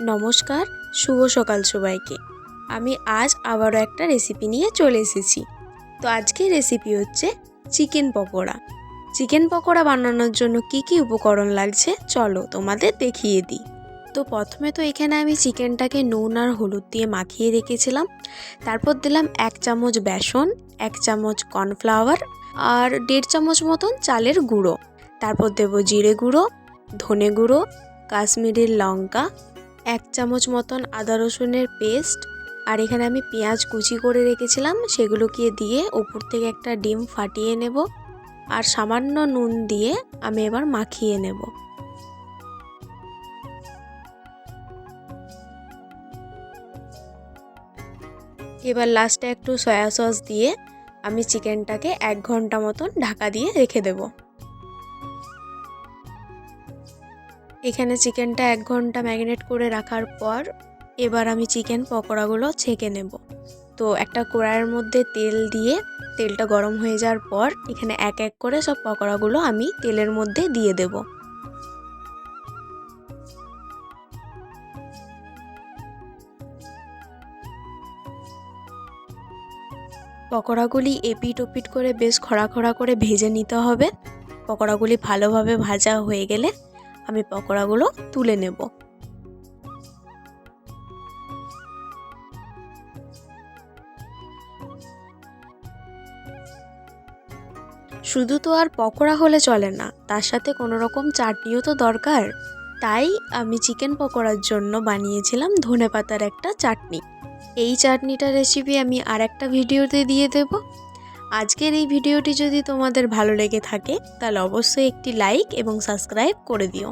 নমস্কার, শুভ সকাল সবাইকে। আমি আজ আবারও একটা রেসিপি নিয়ে চলে এসেছি। তো আজকের রেসিপি হচ্ছে চিকেন পকোড়া। চিকেন পকোড়া বানানোর জন্য কি কি উপকরণ লাগছে চলো তোমাদের দেখিয়ে দিই। তো প্রথমে তো এখানে আমি চিকেনটাকে নুন আর হলুদ দিয়ে মাখিয়ে রেখেছিলাম। তারপর দিলাম এক চামচ বেসন, এক চামচ কর্নফ্লাওয়ার আর দেড় চামচ মতন চালের গুঁড়ো। তারপর দেবো জিরে গুঁড়ো, ধনে গুঁড়ো, কাশ্মীরের লঙ্কা এক চামচ মতন আদা রসুনের পেস্ট আর এখানে আমি পেঁয়াজ কুচি করে রেখেছিলাম সেগুলোকে দিয়ে উপর থেকে একটা ডিম ফাটিয়ে নেব আর সামান্য নুন দিয়ে আমি এবার মাখিয়ে নেব। এবার লাস্টে একটু সয়া সস দিয়ে আমি চিকেনটাকে এক ঘণ্টা মতন ঢাকা দিয়ে রেখে দেবো। এখানে চিকেনটা এক ঘণ্টা ম্যারিনেট করে রাখার পর এবার আমি চিকেন পকোড়াগুলো ছেঁকে নেব। তো একটা কড়াইয়ের মধ্যে তেল দিয়ে তেলটা গরম হয়ে যাওয়ার পর এখানে এক এক করে সব পকোড়াগুলো আমি তেলের মধ্যে দিয়ে দেব। পকোড়াগুলি এপিট ওপিট করে বেশ খড়া খড়া করে ভেজে নিতে হবে। পকোড়াগুলি ভালোভাবে ভাজা হয়ে গেলে আমি পকোড়াগুলো তুলে নেব। শুধু তো আর পকোড়া হলে চলে না, তার সাথে কোনো রকম চাটনিও তো দরকার। তাই আমি চিকেন পকোড়ার জন্য বানিয়েছিলাম ধনে পাতার একটা চাটনি। এই চাটনিটার রেসিপি আমি আর একটা ভিডিওতে দিয়ে দেব। আজকের এই ভিডিওটি যদি তোমাদের ভালো লেগে থাকে, তাহলে অবশ্যই একটি লাইক এবং সাবস্ক্রাইব করে দিও।